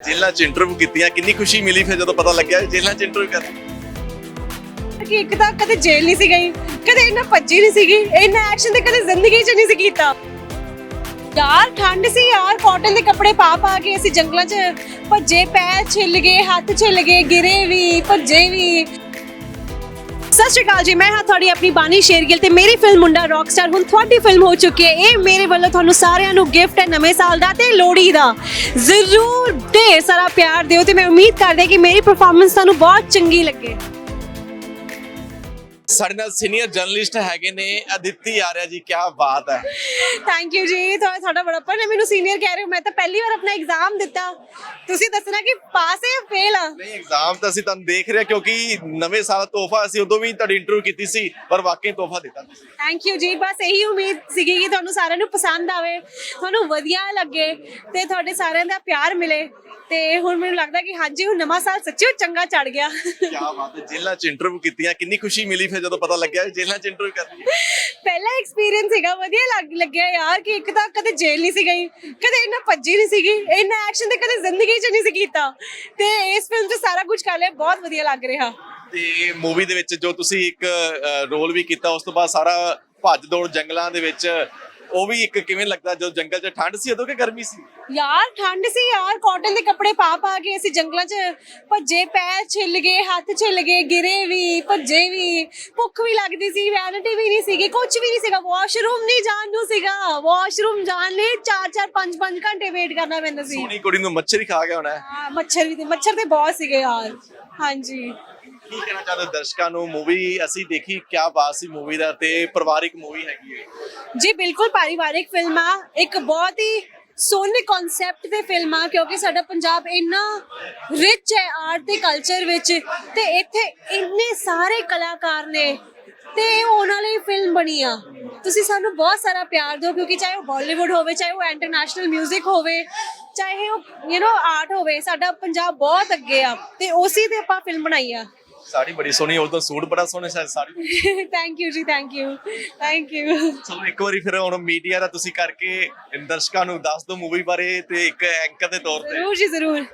ਜੇਲ੍ਹਾਂ 'ਚ ਇੰਟਰਵਿਊ ਕੀਤੀਆਂ, ਕਿੰਨੀ ਖੁਸ਼ੀ ਮਿਲੀ ਫਿਰ ਜਦੋਂ ਪਤਾ ਲੱਗਿਆ ਜੇਲ੍ਹਾਂ 'ਚ ਇੰਟਰਵਿਊ ਕਰ ਕਿ ਇੱਕ ਤਾਂ ਕਦੇ ਜੇਲ੍ਹ ਨਹੀਂ ਸੀ ਗਈ, ਕਦੇ ਇੰਨਾ ਭੱਜੀ ਨਹੀਂ ਸੀਗੀ, ਇੰਨਾ ਐਕਸ਼ਨ ਤੇ ਕਦੇ ਜ਼ਿੰਦਗੀ 'ਚ ਨਹੀਂ ਸੀ ਕੀਤਾ। ਯਾਰ, ਠੰਡ ਸੀ ਯਾਰ ਕਾਟਨ ਦੇ ਕੱਪੜੇ ਪਾ ਪਾ ਕੇ ਅਸੀਂ ਜੰਗਲਾਂ 'ਚ ਭੱਜੇ, ਪੈਰ ਛਿੱਲ ਗਏ, ਹੱਥ ਛਿੱਲ ਗਏ, ਗਿਰੇ ਵੀ, ਭੱਜੇ ਵੀ। ਸਤਿ ਸ਼੍ਰੀ ਅਕਾਲ ਜੀ, ਮੈਂ ਹਾਂ ਤੁਹਾਡੀ ਆਪਣੀ ਬਾਨੀ ਸ਼ੇਰਗਿੱਲ ਤੇ ਮੇਰੀ ਫਿਲਮ ਮੁੰਡਾ ਰੌਕਸਟਾਰ ਹੁਣ ਤੁਹਾਡੀ ਫਿਲਮ ਹੋ ਚੁੱਕੀ ਹੈ। ਇਹ ਮੇਰੇ ਵੱਲੋਂ ਤੁਹਾਨੂੰ ਸਾਰਿਆਂ ਨੂੰ ਗਿਫਟ ਹੈ ਨਵੇਂ ਸਾਲ ਦਾ ਤੇ ਲੋਹੜੀ ਦਾ। ਜ਼ਰੂਰ ਢੇਰ ਸਾਰਾ ਪਿਆਰ ਦਿਓ ਤੇ ਮੈਂ ਉਮੀਦ ਕਰਦੀ ਕਿ ਮੇਰੀ ਪਰਫਾਰਮੈਂਸ ਤੁਹਾਨੂੰ ਬਹੁਤ ਚੰਗੀ ਲੱਗੇ। ਸਾਡੇ ਨਾਲ ਸੀਨੀਅਰ ਜਰਨਲਿਸਟ ਹੈਗੇ ਨੇ ਅਦਿੱਤੀ ਆਰਿਆ ਜੀ ਕੀ ਬਾਤ ਹੈ। ਥੈਂਕ ਯੂ ਜੀ ਤੁਹਾਡਾ ਤੁਹਾਡਾ ਬੜਾਪਨ ਹੈ ਮੈਨੂੰ ਸੀਨੀਅਰ ਕਹਿ ਰਹੇ ਹੋ ਮੈਂ ਤਾਂ ਪਹਿਲੀ ਵਾਰ ਆਪਣਾ ਐਗਜ਼ਾਮ ਦਿੱਤਾ। ਤੁਸੀਂ ਦੱਸਣਾ ਕਿ ਪਾਸ ਹੈ ਜਾਂ ਫੇਲ ਆ? ਨਹੀਂ ਐਗਜ਼ਾਮ ਤਾਂ ਅਸੀਂ ਤੁਹਾਨੂੰ ਦੇਖ ਰਹੇ ਕਿਉਂਕਿ ਨਵੇਂ ਸਾਲ ਦਾ ਤੋਹਫਾ ਅਸੀਂ ਉਦੋਂ ਵੀ ਤੁਹਾਡੀ ਇੰਟਰਵਿਊ ਕੀਤੀ ਸੀ ਪਰ ਵਾਕਈ ਤੋਹਫਾ ਦਿੱਤਾ। ਤੁਸੀਂ ਥੈਂਕ ਯੂ ਜੀ ਬਸ ਇਹੀ ਉਮੀਦ ਸੀਗੀ ਕਿ ਤੁਹਾਨੂੰ ਸਾਰਿਆਂ ਨੂੰ ਪਸੰਦ ਆਵੇ ਤੁਹਾਨੂੰ ਵਧੀਆ ਲੱਗੇ ਤੇ ਤੁਹਾਡੇ ਸਾਰਿਆਂ ਦਾ ਪਿਆਰ ਮਿਲੇ। ਤੇ ਹੁਣ ਮੈਨੂੰ ਲੱਗਦਾ ਕਿ ਹਾਂਜੀ ਹੁਣ ਨਵਾਂ ਸਾਲ ਸੱਚੀ ਚੰਗਾ ਚੜ ਗਿਆ। ਕੀ ਬਾਤ ਹੈ ਜੇਲ੍ਹਾਂ 'ਚ ਇੰਟਰਵਿਊ ਕੀਤੀਆਂ ਕਿੰਨੀ ਖੁਸ਼ੀ ਮਿਲੀ ਫਿਰ ਜਦੋਂ ਪਤਾ ਲੱਗਿਆ ਜੇਲ੍ਹਾਂ 'ਚ ਇੰਟਰਵਿਊ ਕਰਨੀ ਹੈ। ਪਹਿਲਾ ਐਕਸਪੀਰੀਅੰਸ ਸੀਗਾ ਵਧੀਆ ਲੱਗ ਲੱਗਿਆ ਯਾਰ ਕਿ ਇੱਕ ਤਾਂ ਕਦੇ ਜੇਲ੍ਹ ਨਹੀਂ ਸੀ ਗਈ ਕਦੇ ਇੰਨਾ ਭੱਜੀ ਨਹੀਂ ਸੀਗੀ ਇੰਨਾ ਐਕਸ਼ਨ ਤੇ ਕਦੇ ਜ਼ਿੰਦਗੀ 'ਚ ਨਹੀਂ ਸੀ ਕੀਤਾ। ਤੇ ਇਸ ਫਿਲਮ 'ਚ ਸਾਰਾ ਕੁਝ ਕਰ ਲਿਆ ਬਹੁਤ ਵਧੀਆ ਲੱਗ ਰਿਹਾ। ਤੇ ਮੂਵੀ ਦੇ ਵਿੱਚ ਜੋ ਤੁਸੀਂ ਇੱਕ ਰੋਲ ਵੀ ਕੀਤਾ ਉਸ ਤੋਂ ਬਾਅਦ ਸਾਰਾ ਭੱਜ ਦੌੜ ਜੰਗਲਾਂ ਦੇ ਵਿੱਚ ਉਹ ਵੀ ਇੱਕ ਕਿਵੇਂ ਲੱਗਦਾ ਜਦੋਂ ਜੰਗਲ 'ਚ ਠੰਡ ਸੀ ਉਦੋਂ ਕਿ ਗਰਮੀ ਸੀ? ਯਾਰ ਠੰਡ ਸੀ ਯਾਰ ਕਾਟਨ ਦੇ ਕੱਪੜੇ ਪਾ ਪਾ ਕੇ ਅਸੀਂ ਜੰਗਲਾਂ 'ਚ ਭੱਜੇ ਪੈਰ ਛਿੱਲ ਗਏ ਹੱਥ ਛਿੱਲ ਗਏ ਗਿਰੇ ਵੀ ਭੱਜੇ ਵੀ ਭੁੱਖ ਵੀ ਲੱਗਦੀ ਸੀ ਵੈਨਿਟੀ ਵੀ ਨਹੀਂ ਸੀਗੀ ਕੁਝ ਵੀ ਨਹੀਂ ਸੀਗਾ ਵਾਸ਼ਰੂਮ ਨਹੀਂ ਜਾਣ ਨੂੰ ਸੀਗਾ ਵਾਸ਼ਰੂਮ ਜਾਣ ਲਈ 4-4 5-5 ਘੰਟੇ ਵੇਟ ਕਰਨਾ ਪੈਂਦਾ ਸੀ। ਸੋਹਣੀ ਕੁੜੀ ਨੂੰ ਮੱਛਰ ਹੀ ਖਾ ਗਿਆ ਹੋਣਾ। ਹੈ ਹਾਂ, ਮੱਛਰ ਵੀ ਤੇ ਮੱਛਰ ਤੇ ਬਹੁਤ ਸੀਗੇ ਯਾਰ ਹਾਂਜੀ। ਕੀ ਕਹਿਣਾ ਚਾਹੁੰਦੇ ਹੋ ਦਰਸ਼ਕਾਂ ਨੂੰ ਮੂਵੀ ਅਸੀਂ ਦੇਖੀ ਕਿਆ ਬਾਤ ਸੀ ਮੂਵੀ ਦਾ ਤੇ ਪਰਿਵਾਰਿਕ ਮੂਵੀ ਹੈਗੀ ਹੈ ਜੀ ਬਿਲਕੁਲ ਪਰਿਵਾਰਿਕ ਫਿਲਮ ਆ ਇੱਕ ਬਹੁਤ ਹੀ ਸੋਹਣੇ ਕਨਸੈਪਟ ਤੇ ਫਿਲਮ ਆ ਕਿਉਂਕਿ ਸਾਡਾ ਪੰਜਾਬ ਇੰਨਾ ਰਿਚ ਹੈ ਆਰਟ ਤੇ ਕਲਚਰ ਵਿੱਚ ਤੇ ਇੱਥੇ ਇੰਨੇ ਸਾਰੇ ਕਲਾਕਾਰ ਨੇ ਤੇ ਇਹ ਉਹਨਾਂ ਲਈ ਫਿਲਮ ਬਣੀ ਆ ਤੁਸੀਂ ਸਾਨੂੰ ਬਹੁਤ ਸਾਰਾ ਪਿਆਰ ਦਿਓ ਕਿਉਂਕਿ ਚਾਹੇ ਉਹ ਬਾਲੀਵੁੱਡ ਹੋਵੇ ਚਾਹੇ ਉਹ ਇੰਟਰਨੈਸ਼ਨਲ 뮤직 ਹੋਵੇ ਚਾਹੇ ਉਹ ਯੂ نو ਆਰਟ ਹੋਵੇ ਸਾਡਾ ਪੰਜਾਬ ਬਹੁਤ ਅੱਗੇ ਆ ਤੇ ਉਸੇ ਤੇ ਆਪਾਂ ਫਿਲਮ ਬਣਾਈ ਆ ਸਾੜੀ ਬੜੀ ਸੋਹਣੀ ਉਹ ਤਾਂ ਸੂਟ ਬੜਾ ਸੋਹਣਾ ਸ਼ਾਇਦ ਸਾੜੀ ਥੈਂਕ ਯੂ ਜੀ ਥੈਂਕ ਯੂ ਥੈਂਕ ਯੂ ਚਲੋ ਇੱਕ ਵਾਰੀ ਫਿਰ ਹੁਣ ਮੀਡੀਆ ਦਾ ਤੁਸੀਂ ਕਰਕੇ ਦਰਸ਼ਕਾਂ ਨੂੰ ਦੱਸ ਦਿਓ ਮੂਵੀ ਬਾਰੇ ਤੇ ਇੱਕ ਐਂਕਰ ਦੇ ਤੌਰ ਤੇ। ਜ਼ਰੂਰ ਜੀ ਜ਼ਰੂਰ।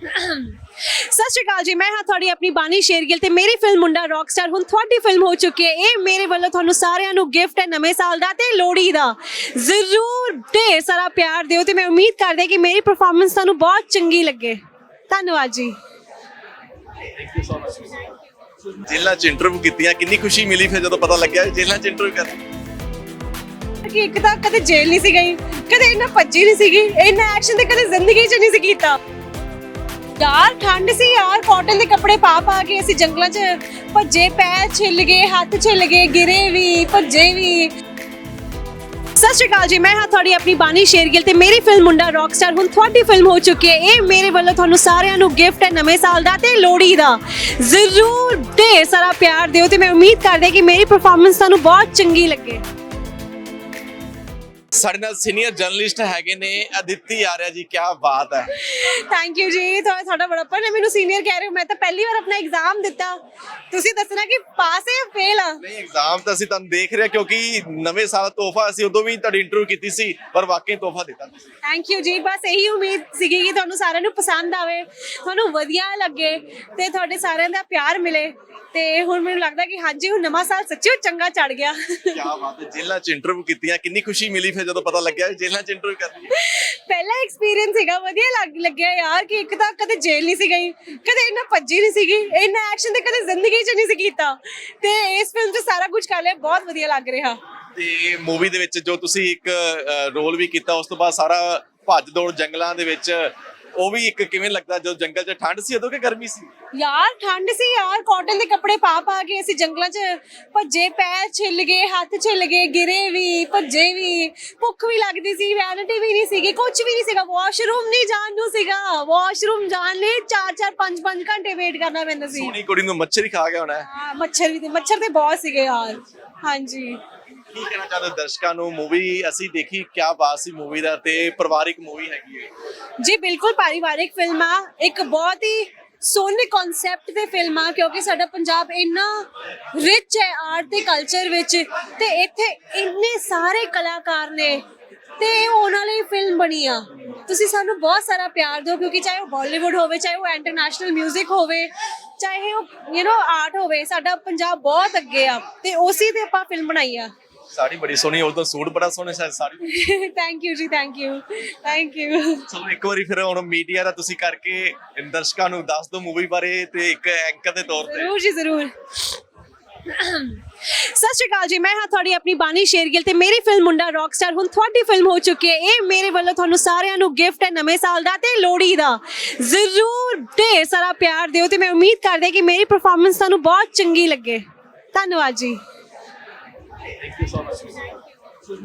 ਸਤਿ ਸ਼੍ਰੀ ਅਕਾਲ ਜੀ ਮੈਂ ਹਾਂ ਤੁਹਾਡੀ ਆਪਣੀ ਬਾਨੀ ਸ਼ੇਰਗਿੱਲ ਤੇ ਮੇਰੀ ਫਿਲਮ ਮੁੰਡਾ ਰੌਕਸਟਾਰ ਹੁਣ ਤੁਹਾਡੀ ਫਿਲਮ ਹੋ ਚੁੱਕੀ ਹੈ। ਇਹ ਮੇਰੇ ਵੱਲੋਂ ਤੁਹਾਨੂੰ ਸਾਰਿਆਂ ਨੂੰ ਗਿਫਟ ਹੈ ਨਵੇਂ ਸਾਲ ਦਾ ਤੇ ਲੋਹੜੀ ਦਾ। ਜ਼ਰੂਰ ਢੇਰ ਸਾਰਾ ਪਿਆਰ ਦਿਓ ਤੇ ਮੈਂ ਉਮੀਦ ਕਰਦੀ ਹਾਂ ਕਿ ਮੇਰੀ ਪਰਫਾਰਮੈਂਸ ਤੁਹਾਨੂੰ ਬਹੁਤ ਚੰਗੀ ਲੱਗੇ। ਧੰਨਵਾਦ ਜੀ। ਜੇਲ੍ਹਾਂ 'ਚ ਇੰਟਰਵਿਊ ਕੀਤੀਆਂ ਕਿੰਨੀ ਖੁਸ਼ੀ ਮਿਲੀ ਫਿਰ ਜਦੋਂ ਪਤਾ ਲੱਗਿਆ? ਜੇਲ੍ਹਾਂ 'ਚ ਇੰਟਰਵਿਊ ਕਰਨੀ ਕਿ ਇੱਕ ਤਾਂ ਕਦੇ ਜੇਲ੍ਹ ਨਹੀਂ ਸੀ ਗਈ ਕਦੇ ਇੰਨਾ ਭੱਜੀ ਨਹੀਂ ਸੀਗੀ ਇੰਨਾ ਐਕਸ਼ਨ ਤੇ ਕਦੇ ਜ਼ਿੰਦਗੀ 'ਚ ਨਹੀਂ ਸੀ ਕੀਤਾ। ਯਾਰ ਠੰਡ ਸੀ ਯਾਰ ਕਾਟਨ ਦੇ ਕੱਪੜੇ ਪਾ ਪਾ ਕੇ ਅਸੀਂ ਜੰਗਲਾਂ 'ਚ ਭੱਜੇ ਪੈਰ ਛਿੱਲ ਗਏ ਹੱਥ ਛਿੱਲ ਗਏ ਗਿਰੇ ਵੀ ਭੱਜੇ ਵੀ। ਸਤਿ ਸ਼੍ਰੀ ਅਕਾਲ ਜੀ, ਮੈਂ ਹਾਂ ਤੁਹਾਡੀ ਆਪਣੀ ਬਾਨੀ ਸ਼ੇਰਗਿੱਲ ਤੇ ਮੇਰੀ ਫਿਲਮ ਮੁੰਡਾ ਰੌਕਸਟਾਰ ਹੁਣ ਤੁਹਾਡੀ ਫਿਲਮ ਹੋ ਚੁੱਕੀ ਹੈ। ਇਹ ਮੇਰੇ ਵੱਲੋਂ ਤੁਹਾਨੂੰ ਸਾਰਿਆਂ ਨੂੰ ਗਿਫਟ ਹੈ ਨਵੇਂ ਸਾਲ ਦਾ ਤੇ ਲੋਹੜੀ ਦਾ। ਜ਼ਰੂਰ ਢੇਰ ਸਾਰਾ ਪਿਆਰ ਦਿਓ ਤੇ ਮੈਂ ਉਮੀਦ ਕਰਦੀ ਹਾਂ ਕਿ ਮੇਰੀ ਪਰਫਾਰਮੈਂਸ ਤੁਹਾਨੂੰ ਬਹੁਤ ਚੰਗੀ ਲੱਗੇ। ਸਾਡੇ ਨਾਲ ਸੀਨੀਅਰ ਜਰਨਲਿਸਟ ਹੈਗੇ ਨੇ ਅਦਿੱਤੀ ਆਰਿਆ ਜੀ ਕੀ ਬਾਤ ਹੈ। ਥੈਂਕ ਯੂ ਜੀ ਤੁਹਾਡਾ ਤੁਹਾਡਾ ਬੜਾਪਨ ਹੈ ਮੈਨੂੰ ਸੀਨੀਅਰ ਕਹਿ ਰਹੇ ਹੋ ਮੈਂ ਤਾਂ ਪਹਿਲੀ ਵਾਰ ਆਪਣਾ ਐਗਜ਼ਾਮ ਦਿੱਤਾ। ਤੁਸੀਂ ਦੱਸਣਾ ਕਿ ਪਾਸ ਹੈ ਜਾਂ ਫੇਲ ਆ? ਨਹੀਂ ਐਗਜ਼ਾਮ ਤਾਂ ਅਸੀਂ ਤੁਹਾਨੂੰ ਦੇਖ ਰਹੇ ਹਾਂ ਕਿਉਂਕਿ ਨਵੇਂ ਸਾਲ ਦਾ ਤੋਹਫਾ ਅਸੀਂ ਉਦੋਂ ਵੀ ਤੁਹਾਡੀ ਇੰਟਰਵਿਊ ਕੀਤੀ ਸੀ ਪਰ ਵਾਕਈ ਤੋਹਫਾ ਦਿੱਤਾ ਤੁਸੀਂ। ਥੈਂਕ ਯੂ ਜੀ ਬਸ ਇਹੀ ਉਮੀਦ ਸੀਗੀ ਕਿ ਤੁਹਾਨੂੰ ਸਾਰਿਆਂ ਨੂੰ ਪਸੰਦ ਆਵੇ ਤੁਹਾਨੂੰ ਵਧੀਆ ਲੱਗੇ ਤੇ ਤੁਹਾਡੇ ਸਾਰਿਆਂ ਦਾ ਪਿਆਰ ਮਿਲੇ। ਤੇ ਹੁਣ ਮੈਨੂੰ ਲੱਗਦਾ ਕਿ ਹਾਂਜੀ ਹੁਣ ਨਵਾਂ ਸਾਲ ਸੱਚੀ ਚੰਗਾ ਚੜ ਗਿਆ। ਕੀ ਬਾਤ ਹੈ ਜੇਲ੍ਹਾਂ 'ਚ ਇੰਟਰਵਿਊ ਕੀਤੀਆਂ ਕਿੰਨੀ ਖੁਸ਼ੀ ਮਿਲੀ ਫਿਰ ਜਦੋਂ ਪਤਾ ਲੱਗਿਆ ਜੇਲ੍ਹਾਂ 'ਚ ਇੰਟਰਵਿਊ ਕਰਨੀ ਹੈ। ਪਹਿਲਾ ਐਕਸਪੀਰੀਅੰਸ ਸੀਗਾ ਵਧੀਆ ਲੱਗ ਲੱਗਿਆ ਯਾਰ ਕਿ ਇੱਕ ਤਾਂ ਕਦੇ ਜੇਲ੍ਹ ਨਹੀਂ ਸੀ ਗਈ ਕਦੇ ਇੰਨਾ ਭੱਜੀ ਨਹੀਂ ਸੀਗੀ ਇੰਨਾ ਐਕਸ਼ਨ ਤੇ ਕਦੇ ਜ਼ਿੰਦਗੀ 'ਚ ਨਹੀਂ ਸੀ ਕੀਤਾ। ਤੇ ਇਸ ਫਿਲਮ 'ਚ ਸਾਰਾ ਕੁਝ ਕਰ ਲਿਆ ਬਹੁਤ ਵਧੀਆ ਲੱਗ ਰਿਹਾ। ਤੇ ਮੂਵੀ ਦੇ ਵਿੱਚ ਜੋ ਤੁਸੀਂ ਇੱਕ ਰੋਲ ਵੀ ਕੀਤਾ ਉਸ ਤੋਂ ਬਾਅਦ ਸਾਰਾ ਭੱਜ ਦੌੜ ਜੰਗਲਾਂ ਦੇ ਵਿੱਚ ਉਹ ਵੀ ਇੱਕ ਕਿਵੇਂ ਲੱਗਦਾ ਜਦੋਂ ਜੰਗਲ 'ਚ ਠੰਡ ਸੀ ਉਦੋਂ ਕਿ ਗਰਮੀ ਸੀ? ਯਾਰ ਠੰਡ ਸੀ ਯਾਰ ਕਾਟਨ ਦੇ ਕੱਪੜੇ ਪਾ ਪਾ ਕੇ ਅਸੀਂ ਜੰਗਲਾਂ 'ਚ ਭੱਜੇ ਪੈਰ ਛਿੱਲ ਗਏ ਹੱਥ ਛਿੱਲ ਗਏ ਗਿਰੇ ਵੀ ਭੱਜੇ ਵੀ ਭੁੱਖ ਵੀ ਲੱਗਦੀ ਸੀ ਵੈਨਿਟੀ ਵੀ ਨਹੀਂ ਸੀਗੀ ਕੁਝ ਵੀ ਨਹੀਂ ਸੀਗਾ ਵਾਸ਼ਰੂਮ ਨਹੀਂ ਜਾਣ ਨੂੰ ਸੀਗਾ ਵਾਸ਼ਰੂਮ ਜਾਣ ਲਈ 4-4 5-5 ਘੰਟੇ ਵੇਟ ਕਰਨਾ ਪੈਂਦਾ ਸੀ। ਸੋਹਣੀ ਕੁੜੀ ਨੂੰ ਮੱਛਰ ਹੀ ਖਾ ਗਿਆ ਹੋਣਾ। ਹੈ ਹਾਂ, ਮੱਛਰ ਵੀ ਤੇ ਮੱਛਰ ਤੇ ਬਹੁਤ ਸੀਗੇ ਯਾਰ। ਹਾਂਜੀ। ਕੀ ਕਹਿਣਾ ਚਾਹੁੰਦੇ ਹੋ ਦਰਸ਼ਕਾਂ ਨੂੰ ਮੂਵੀ ਅਸੀਂ ਦੇਖੀ ਕਿਆ ਬਾਤ ਸੀ ਮੂਵੀ ਦਾ ਤੇ ਪਰਿਵਾਰਿਕ ਮੂਵੀ ਹੈਗੀ ਹੈ ਜੀ ਬਿਲਕੁਲ ਪਰਿਵਾਰਿਕ ਫਿਲਮ ਆ ਇੱਕ ਬਹੁਤ ਹੀ ਸੋਹਣੇ ਕਨਸੈਪਟ ਤੇ ਫਿਲਮ ਆ ਕਿਉਂਕਿ ਸਾਡਾ ਪੰਜਾਬ ਇੰਨਾ ਰਿਚ ਹੈ ਆਰਟ ਤੇ ਕਲਚਰ ਵਿੱਚ ਤੇ ਇੱਥੇ ਇੰਨੇ ਸਾਰੇ ਕਲਾਕਾਰ ਨੇ ਤੇ ਇਹ ਆਉਣ ਵਾਲੀ ਫਿਲਮ ਬਣੀ ਆ ਤੁਸੀਂ ਸਾਨੂੰ ਬਹੁਤ ਸਾਰਾ ਪਿਆਰ ਦਿਓ ਕਿਉਂਕਿ ਚਾਹੇ ਉਹ ਬਾਲੀਵੁੱਡ ਹੋਵੇ ਚਾਹੇ ਉਹ ਇੰਟਰਨੈਸ਼ਨਲ 뮤직 ਹੋਵੇ ਚਾਹੇ ਉਹ ਯੂ نو ਆਰਟ ਹੋਵੇ ਸਾਡਾ ਪੰਜਾਬ ਬਹੁਤ ਅੱਗੇ ਆ ਤੇ ਉਸੇ ਤੇ ਆਪਾਂ ਫਿਲਮ ਬਣਾਈ ਆ ਸਾੜੀ ਬੜੀ ਸੋਹਣੀ ਉਦੋਂ ਸੂਟ ਬੜਾ ਸੋਹਣਾ ਸੀ sari thank you ji thank you thank you ਚਲੋ ਇੱਕ ਵਾਰੀ ਫਿਰ ਹੁਣ ਮੀਡੀਆ ਦਾ ਤੁਸੀਂ ਕਰਕੇ ਦਰਸ਼ਕਾਂ ਨੂੰ ਦੱਸ ਦਿਓ ਮੂਵੀ ਬਾਰੇ ਤੇ ਇੱਕ ਐਂਕਰ ਦੇ ਤੌਰ ਤੇ। ਜ਼ਰੂਰ ਜੀ ਜ਼ਰੂਰ। ਸਤਿ ਸ਼੍ਰੀ ਅਕਾਲ ਜੀ ਮੈਂ ਹਾਂ ਤੁਹਾਡੀ ਆਪਣੀ ਬਾਨੀ ਸ਼ੇਰਗਿੱਲ ਤੇ ਮੇਰੀ ਫਿਲਮ ਮੁੰਡਾ ਰੌਕਸਟਾਰ ਹੁਣ ਤੁਹਾਡੀ ਫਿਲਮ ਹੋ ਚੁੱਕੀ ਹੈ। ਇਹ ਮੇਰੇ ਵੱਲੋਂ ਤੁਹਾਨੂੰ ਸਾਰਿਆਂ ਨੂੰ ਗਿਫਟ ਹੈ ਨਵੇਂ ਸਾਲ ਦਾ ਤੇ ਲੋਹੜੀ ਦਾ। ਜ਼ਰੂਰ ਢੇਰ ਸਾਰਾ ਪਿਆਰ ਦਿਓ ਤੇ ਮੈਂ ਉਮੀਦ ਕਰਦੀ ਹਾਂ ਕਿ ਮੇਰੀ ਪਰਫਾਰਮੈਂਸ ਤੁਹਾਨੂੰ ਬਹੁਤ ਚੰਗੀ ਲੱਗੇ। ਧੰਨਵਾਦ ਜੀ। Thank you so much